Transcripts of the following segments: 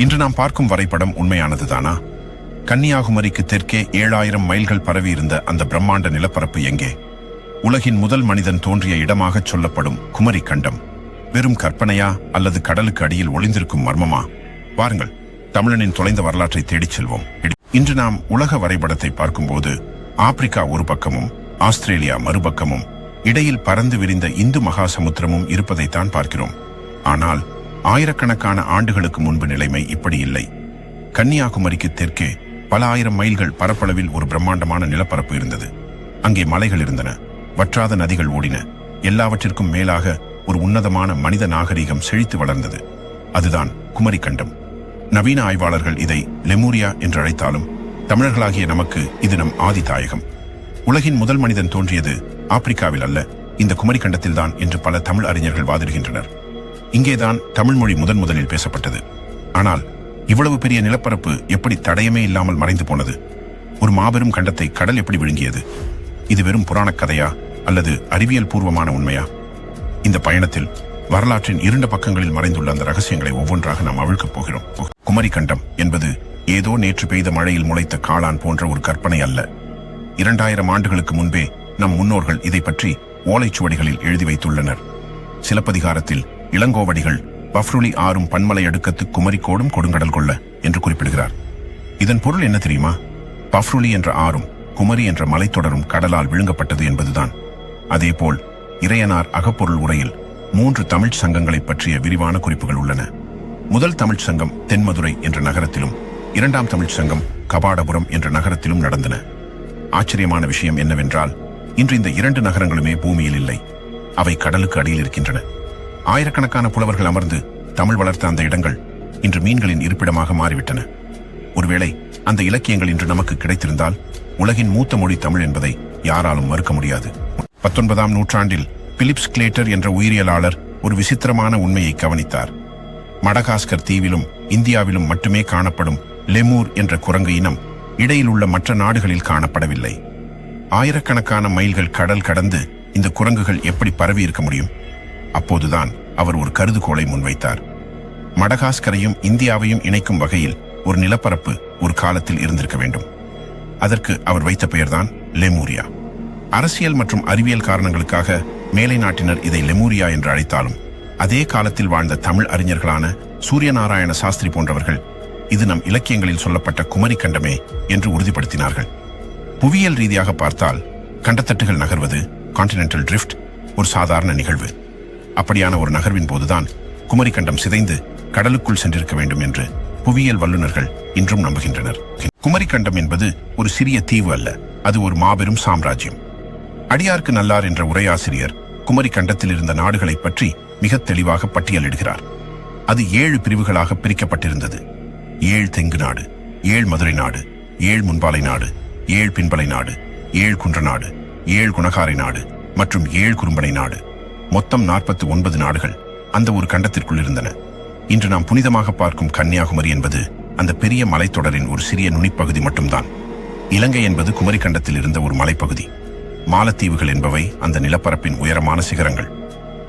இன்று நாம் பார்க்கும் வரைபடம் உண்மையானதுதானா? கன்னியாகுமரிக்கு தெற்கே ஏழாயிரம் மைல்கள் பரவியிருந்த அந்த பிரம்மாண்ட நிலப்பரப்பு எங்கே? உலகின் முதல் மனிதன் தோன்றிய இடமாகச் சொல்லப்படும் குமரி கண்டம். வெறும் கற்பனையா அல்லது கடலுக்கு அடியில் ஒளிந்திருக்கும் மர்மமா? வாருங்கள் தமிழனின் தொலைந்த வரலாற்றை தேடிச் செல்வோம். இன்று நாம் உலக வரைபடத்தை பார்க்கும்போது ஆப்பிரிக்கா ஒரு பக்கமும் ஆஸ்திரேலியா மறுபக்கமும் இடையில் பறந்து விரிந்த இந்து மகாசமுத்திரமும் இருப்பதைத்தான் பார்க்கிறோம். ஆனால் ஆயிரக்கணக்கான ஆண்டுகளுக்கு முன்பு நிலைமை இப்படி இல்லை. கன்னியாகுமரிக்கு தெற்கே பல ஆயிரம் மைல்கள் பரப்பளவில் ஒரு பிரம்மாண்டமான நிலப்பரப்பு இருந்தது. அங்கே மலைகள் இருந்தன வற்றாத நதிகள் ஓடின எல்லாவற்றிற்கும் மேலாக ஒரு உன்னதமான மனித நாகரிகம் செழித்து வளர்ந்தது. அதுதான் குமரிக்கண்டம். நவீன ஆய்வாளர்கள் இதை லெமூரியா என்று அழைத்தாலும் தமிழர்களாகிய நமக்கு இது நம் ஆதி தாயகம் உலகின் முதல் மனிதன் தோன்றியது ஆப்பிரிக்காவில் அல்ல இந்த குமரிக்கண்டத்தில் தான் என்று பல தமிழ் அறிஞர்கள் வாதிடுகின்றனர். இங்கேதான் தமிழ் மொழி முதன் முதலில் பேசப்பட்டது. ஆனால் இவ்வளவு பெரிய நிலப்பரப்பு எப்படி தடயமே இல்லாமல் மறைந்து போனது? ஒரு மாபெரும் கண்டத்தை கடல் எப்படி விழுங்கியது? இது வெறும் புராணக் கதையா? அல்லது அறிவியல் பூர்வமான உண்மையா? இந்த பயணத்தில் வரலாற்றின் இரண்டு பக்கங்களில் மறைந்துள்ள அந்த ரகசியங்களை ஒவ்வொன்றாக நாம் அவிழ்க்கப் போகிறோம். குமரி கண்டம் என்பது ஏதோ நேற்று பெய்த மழையில் முளைத்த காளான் போன்ற ஒரு கற்பனை அல்ல. இரண்டாயிரம் ஆண்டுகளுக்கு முன்பே நம் முன்னோர்கள் இதை பற்றி ஓலைச்சுவடிகளில் எழுதி வைத்துள்ளனர். சிலப்பதிகாரத்தில் இளங்கோவடிகள் பஃப்ருலி ஆறும் பன்மலை அடுக்கத்து குமரிக்கோடும் கொடுங்கடல் கொள்ள என்று குறிப்பிடுகிறார். இதன் பொருள் என்ன தெரியுமா? பஃப்ருலி என்ற ஆறும் குமரி என்ற மலைத்தொடரும் கடலால் விழுங்கப்பட்டது என்பதுதான். அதேபோல் இறையனார் அகப்பொருள் உரையில் மூன்று தமிழ்ச் சங்கங்களைப் பற்றிய விரிவான குறிப்புகள் உள்ளன. முதல் தமிழ்ச் சங்கம் தென்மதுரை என்ற நகரத்திலும் இரண்டாம் தமிழ்ச் சங்கம் கபாடபுரம் என்ற நகரத்திலும் நடந்தன. ஆச்சரியமான விஷயம் என்னவென்றால் இன்று இந்த இரண்டு நகரங்களுமே பூமியில் இல்லை. அவை கடலுக்கு அடியில் இருக்கின்றன. ஆயிரக்கணக்கான புலவர்கள் அமர்ந்து தமிழ் வளர்த்த அந்த இடங்கள் இன்று மீன்களின் இருப்பிடமாக மாறிவிட்டன. ஒருவேளை அந்த இலக்கியங்கள் இன்று நமக்கு கிடைத்திருந்தால் உலகின் மூத்த மொழி தமிழ் என்பதை யாராலும் மறுக்க முடியாது. பத்தொன்பதாம் நூற்றாண்டில் பிலிப்ஸ் கிளேட்டர் என்ற உயிரியலாளர் ஒரு விசித்திரமான உண்மையை கவனித்தார். மடகாஸ்கர் தீவிலும் இந்தியாவிலும் மட்டுமே காணப்படும் லெமூர் என்ற குரங்கு இனம் இடையில் உள்ள மற்ற நாடுகளில் காணப்படவில்லை. ஆயிரக்கணக்கான மைல்கள் கடல் கடந்து இந்த குரங்குகள் எப்படி பரவி இருக்க முடியும்? அப்போதுதான் அவர் ஒரு கருதுகோளை முன்வைத்தார். மடகாஸ்கரையும் இந்தியாவையும் இணைக்கும் வகையில் ஒரு நிலப்பரப்பு ஒரு காலத்தில் இருந்திருக்க வேண்டும். அதற்கு அவர் வைத்த பெயர்தான் லெமூரியா. அரசியல் மற்றும் அறிவியல் காரணங்களுக்காக மேலை நாட்டினர் இதை லெமூரியா என்று அழைத்தாலும் அதே காலத்தில் வாழ்ந்த தமிழ் அறிஞர்களான சூரியநாராயண சாஸ்திரி போன்றவர்கள் இது நம் இலக்கியங்களில் சொல்லப்பட்ட குமரி கண்டமே என்று உறுதிப்படுத்தினார்கள். புவியியல் ரீதியாக பார்த்தால் கண்டத்தட்டுகள் நகர்வது கான்டினென்டல் ட்ரிஃப்ட் ஒரு சாதாரண நிகழ்வு. அப்படியான ஒரு நகர்வின் போதுதான் குமரிக்கண்டம் சிதைந்து கடலுக்குள் சென்றிருக்க வேண்டும் என்று புவியியல் வல்லுநர்கள் இன்றும் நம்புகின்றனர். குமரிக்கண்டம் என்பது ஒரு சிறிய தீவு அல்ல அது ஒரு மாபெரும் சாம்ராஜ்யம். அடியார்க்கு நல்லார் என்ற உரையாசிரியர் குமரிக்கண்டத்தில் இருந்த நாடுகளைப் பற்றி மிக தெளிவாக பட்டியலிடுகிறார். அது ஏழு பிரிவுகளாக பிரிக்கப்பட்டிருந்தது. ஏழ் தெங்கு நாடு ஏழ் மதுரை நாடு ஏழ் முன்பாலை நாடு ஏழ் பின்பலை நாடு ஏழ் குன்ற நாடு ஏழ் குணகாரை நாடு மற்றும் ஏழ் குறும்பனை நாடு. மொத்தம் நாற்பத்தி ஒன்பது நாடுகள் அந்த ஒரு கண்டத்திற்குள் இருந்தன. இன்று நாம் புனிதமாக பார்க்கும் கன்னியாகுமரி என்பது அந்த பெரிய மலைத்தொடரின் ஒரு சிறிய நுனிப்பகுதி மட்டும்தான். இலங்கை என்பது குமரி கண்டத்தில் இருந்த ஒரு மலைப்பகுதி. மாலத்தீவுகள் என்பவை அந்த நிலப்பரப்பின் உயரமான சிகரங்கள்.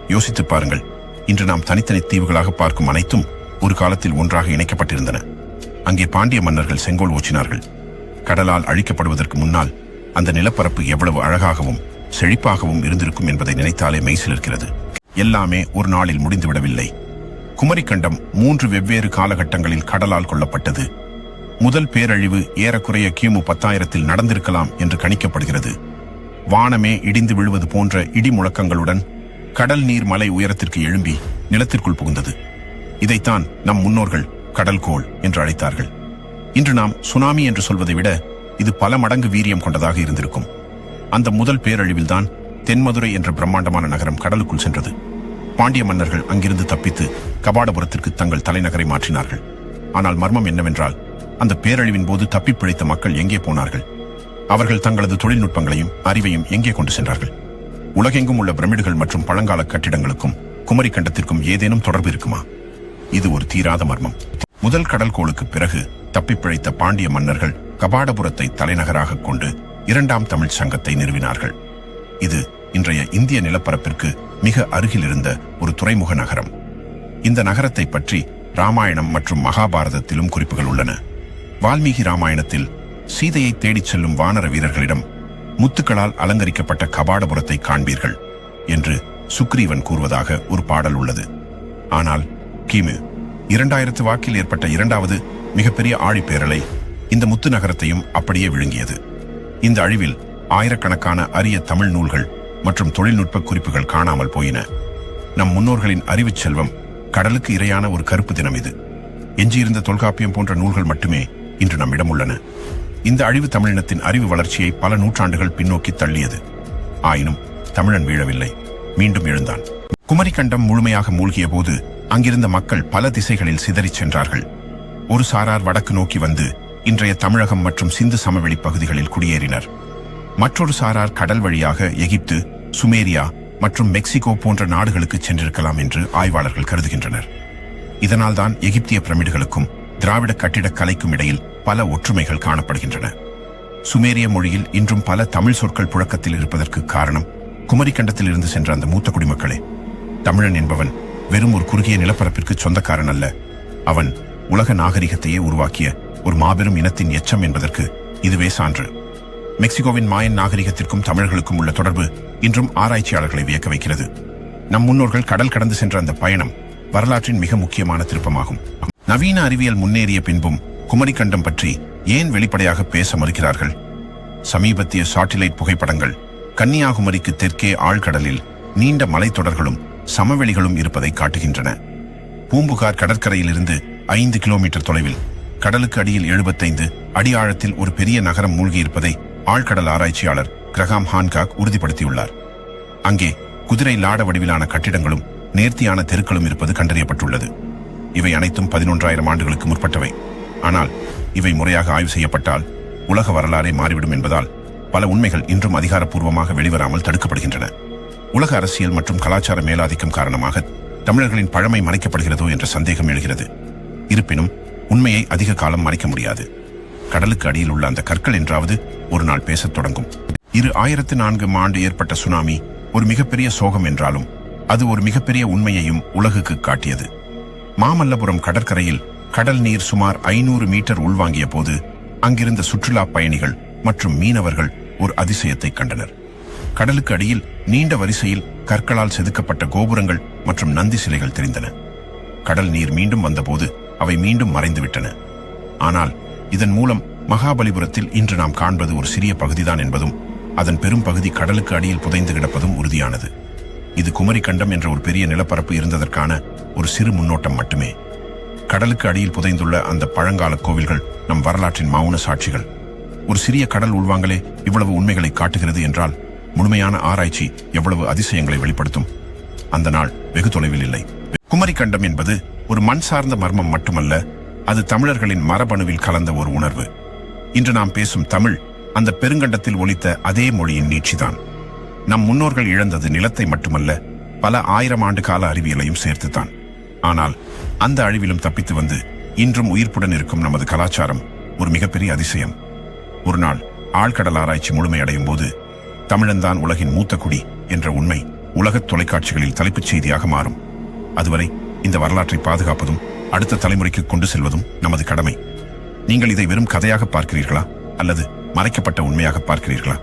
யோசித்துப் பாருங்கள் இன்று நாம் தனித்தனி தீவுகளாக பார்க்கும் அனைத்தும் ஒரு காலத்தில் ஒன்றாக இணைக்கப்பட்டிருந்தன. அங்கே பாண்டிய மன்னர்கள் செங்கோல் ஊற்றினார்கள் கடலால் அழிக்கப்படுவதற்கு முன்னால் அந்த நிலப்பரப்பு எவ்வளவு அழகாகவும் செழிப்பாகவும் இருந்திருக்கும் என்பதை நினைத்தாலே மெய்சிலிருக்கிறது எல்லாமே ஒரு நாளில் முடிந்துவிடவில்லை. குமரிக்கண்டம் மூன்று வெவ்வேறு காலகட்டங்களில் கடலால் கொள்ளப்பட்டது முதல் பேரழிவு ஏறக்குறைய கிமு பத்தாயிரத்தில் நடந்திருக்கலாம் என்று கணிக்கப்படுகிறது. வானமே இடிந்து விழுவது போன்ற இடி முழக்கங்களுடன் கடல் நீர் மலை உயரத்திற்கு எழும்பி நிலத்திற்குள் புகுந்தது. இதைத்தான் நம் முன்னோர்கள் கடல்கோள் என்று அழைத்தார்கள். இன்று நாம் சுனாமி என்று சொல்வதை விட இது பல மடங்கு வீரியம் கொண்டதாக இருந்திருக்கும். அந்த முதல் பேரழிவில்தான் தென்மதுரை என்ற பிரம்மாண்டமான நகரம் கடலுக்குள் சென்றது. பாண்டிய மன்னர்கள் அங்கிருந்து தப்பித்து கபாடபுரத்திற்கு தங்கள் தலைநகரை மாற்றினார்கள். ஆனால் மர்மம் என்னவென்றால் அந்த பேரழிவின் போது தப்பி பிழைத்த மக்கள் எங்கே போனார்கள்? அவர்கள் தங்களது தொழில்நுட்பங்களையும் அறிவையும் எங்கே கொண்டு சென்றார்கள்? உலகெங்கும் உள்ள பிரமிடுகள் மற்றும் பழங்கால கட்டிடங்களுக்கும் குமரி கண்டத்திற்கும் ஏதேனும் தொடர்பு இருக்குமா? இது ஒரு தீராத மர்மம். முதல் கடல்கோளுக்கு பிறகு தப்பிப்பிழைத்த பாண்டிய மன்னர்கள் கபாடபுரத்தை தலைநகராக கொண்டு இரண்டாம் தமிழ் சங்கத்தை நிறுவினார்கள். இது இன்றைய இந்திய நிலப்பரப்பிற்கு மிக அருகில் இருந்த ஒரு துறைமுக நகரம். இந்த நகரத்தை பற்றி ராமாயணம் மற்றும் மகாபாரதத்திலும் குறிப்புகள் உள்ளன. வால்மீகி ராமாயணத்தில் சீதையை தேடிச் செல்லும் வானர வீரர்களிடம் முத்துக்களால் அலங்கரிக்கப்பட்ட கபாடபுரத்தை காண்பீர்கள் என்று சுக்ரீவன் கூறுவதாக ஒரு பாடல் உள்ளது. ஆனால் கிமு இரண்டாயிரத்து வாக்கில் ஏற்பட்ட இரண்டாவது மிகப்பெரிய ஆழிப்பேரலை இந்த முத்து நகரத்தையும் அப்படியே விழுங்கியது. இந்த அழிவில் ஆயிரக்கணக்கான அரிய தமிழ் நூல்கள் மற்றும் தொழில்நுட்ப குறிப்புகள் காணாமல் போயின. நம் முன்னோர்களின் அறிவுச் செல்வம் கடலுக்கு இரையான ஒரு கருப்பு தினம் இது. எஞ்சியிருந்த தொல்காப்பியம் போன்ற நூல்கள் மட்டுமே இன்று நம்மிடம் உள்ளன. இந்த அழிவு தமிழினத்தின் அறிவு வளர்ச்சியை பல நூற்றாண்டுகள் பின்னோக்கி தள்ளியது. ஆயினும் தமிழன் வீழவில்லை. மீண்டும் எழுந்தான். குமரிக்கண்டம் முழுமையாக மூழ்கிய போது அங்கிருந்த மக்கள் பல திசைகளில் சிதறிச் சென்றார்கள். ஒரு சாரார் வடக்கு நோக்கி வந்து இன்றைய தமிழகம் மற்றும் சிந்து சமவெளி பகுதிகளில் குடியேறினர். மற்றொரு சாரார் கடல் வழியாக எகிப்து சுமேரியா மற்றும் மெக்சிகோ போன்ற நாடுகளுக்கு சென்றிருக்கலாம் என்று ஆய்வாளர்கள் கருதுகின்றனர். இதனால்தான் எகிப்திய பிரமிடுகளுக்கும் திராவிட கட்டிடக் கலைக்கும் இடையில் பல ஒற்றுமைகள் காணப்படுகின்றன. சுமேரிய மொழியில் இன்றும் பல தமிழ் சொற்கள் புழக்கத்தில் இருப்பதற்கு காரணம் குமரிக்கண்டத்தில் இருந்து சென்ற அந்த மூத்த குடிமக்களே. தமிழன் என்பவன் வெறும் ஒரு குறுகிய நிலப்பரப்பிற்கு சொந்தக்காரன் அல்ல. அவன் உலக நாகரிகத்தையே உருவாக்கிய ஒரு மாபெரும் இனத்தின் எச்சம் என்பதற்கு இதுவே சான்று. மெக்சிகோவின் மாயன் நாகரிகத்திற்கும் தமிழர்களுக்கும் உள்ள தொடர்பு இன்றும் ஆராய்ச்சியாளர்களை வியக்க வைக்கிறது. நம் முன்னோர்கள் கடல் கடந்து சென்ற அந்த பயணம் வரலாற்றின் மிக முக்கியமான திருப்பமாகும். நவீன அறிவியல் முன்னேறிய பின்பும் குமரிக்கண்டம் பற்றி ஏன் வெளிப்படையாக பேச மறுக்கிறார்கள்? சமீபத்திய சாட்டிலைட் புகைப்படங்கள் கன்னியாகுமரிக்கு தெற்கே ஆழ்கடலில் நீண்ட மலைத்தொடர்களும் சமவெளிகளும் இருப்பதை காட்டுகின்றன. பூம்புகார் கடற்கரையிலிருந்து ஐந்து கிலோமீட்டர் தொலைவில் கடலுக்கு அடியில் எழுபத்தைந்து அடி ஆழத்தில் ஒரு பெரிய நகரம் மூழ்கியிருப்பதை ஆழ்கடல் ஆராய்ச்சியாளர் கிரகாம் ஹான்காக் உறுதிப்படுத்தியுள்ளார். அங்கே குதிரை லாட வடிவிலான கட்டிடங்களும் நேர்த்தியான தெருக்களும் இருப்பது கண்டறியப்பட்டுள்ளது. இவை அனைத்தும் பதினொன்றாயிரம் ஆண்டுகளுக்கு முற்பட்டவை. ஆனால் இவை முறையாக ஆய்வு செய்யப்பட்டால் உலக வரலாறே மாறிவிடும் என்பதால் பல உண்மைகள் இன்றும் அதிகாரப்பூர்வமாக வெளிவராமல் தடுக்கப்படுகின்றன. உலக அரசியல் மற்றும் கலாச்சார மேலாதிக்கம் காரணமாக தமிழர்களின் பழமை மறைக்கப்படுகிறதோ என்ற சந்தேகம் எழுகிறது. இருப்பினும் உண்மையை அதிக காலம் மறைக்க முடியாது. கடலுக்கு அடியில் உள்ள அந்த கற்கள் என்றாவது ஒரு நாள் பேசத் தொடங்கும். இரு ஆயிரத்து நான்கு ஆண்டு ஏற்பட்ட சுனாமி ஒரு மிகப்பெரிய சோகம் என்றாலும் அது ஒரு மிகப்பெரிய உண்மையையும் உலகுக்கு காட்டியது. மாமல்லபுரம் கடற்கரையில் கடல் நீர் சுமார் ஐநூறு மீட்டர் உள்வாங்கிய போது அங்கிருந்த சுற்றுலா பயணிகள் மற்றும் மீனவர்கள் ஒரு அதிசயத்தை கண்டனர். கடலுக்கு அடியில் நீண்ட வரிசையில் கற்களால் செதுக்கப்பட்ட கோபுரங்கள் மற்றும் நந்தி சிலைகள் தெரிந்தன. கடல் நீர் மீண்டும் வந்தபோது அவை மீண்டும் மறைந்துவிட்டன. ஆனால் இதன் மூலம் மகாபலிபுரத்தில் இன்று நாம் காண்பது ஒரு சிறிய பகுதிதான் என்பதும் அதன் பெரும் பகுதி கடலுக்கு அடியில் புதைந்து கிடப்பதும் உறுதியானது. இது குமரிக்கண்டம் என்ற ஒரு பெரிய நிலப்பரப்பு இருந்ததற்கான ஒரு சிறு முன்னோட்டம் மட்டுமே. கடலுக்கு அடியில் புதைந்துள்ள அந்த பழங்கால கோவில்கள் நம் வரலாற்றின் மௌன சாட்சிகள். ஒரு சிறிய கடல் உள்வாங்கலே இவ்வளவு உண்மைகளை காட்டுகிறது என்றால் முழுமையான ஆராய்ச்சி எவ்வளவு அதிசயங்களை வெளிப்படுத்தும். அந்த நாள் வெகு தொலைவில் இல்லை. குமரிக்கண்டம் என்பது ஒரு மண் சார்ந்த மர்மம் மட்டுமல்ல அது தமிழர்களின் மரபணுவில் கலந்த ஒரு உணர்வு. இன்று நாம் பேசும் தமிழ் அந்த பெருங்கண்டத்தில் ஒலித்த அதே மொழியின் நீட்சிதான். நம் முன்னோர்கள் இழந்தது நிலத்தை மட்டுமல்ல பல ஆயிரம் ஆண்டு கால அறிவியலையும் சேர்த்துத்தான். ஆனால் அந்த அழிவிலும் தப்பித்து வந்து இன்றும் உயிர்ப்புடன் இருக்கும் நமது கலாச்சாரம் ஒரு மிகப்பெரிய அதிசயம். ஒரு நாள் ஆழ்கடல் ஆராய்ச்சி முழுமையடையும் போது தமிழன்தான் உலகின் மூத்த குடி என்ற உண்மை உலகத் தொலைக்காட்சிகளில் தலைப்புச் செய்தியாக மாறும். அதுவரை இந்த வரலாற்றை பாதுகாப்பதும் அடுத்த தலைமுறைக்கு கொண்டு செல்வதும் நமது கடமை. நீங்கள் இதை வெறும் கதையாக பார்க்கிறீர்களா? அல்லது மறைக்கப்பட்ட உண்மையாக பார்க்கிறீர்களா?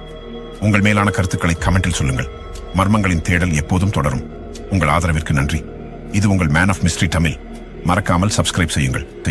உங்கள் மேலான கருத்துக்களை கமெண்டில் சொல்லுங்கள். மர்மங்களின் தேடல் எப்போதும் தொடரும். உங்கள் ஆதரவிற்கு நன்றி. இது உங்கள் மேன் ஆஃப் மிஸ்ட்ரி தமிழ். மறக்காமல் சப்ஸ்கிரைப் செய்யுங்கள்.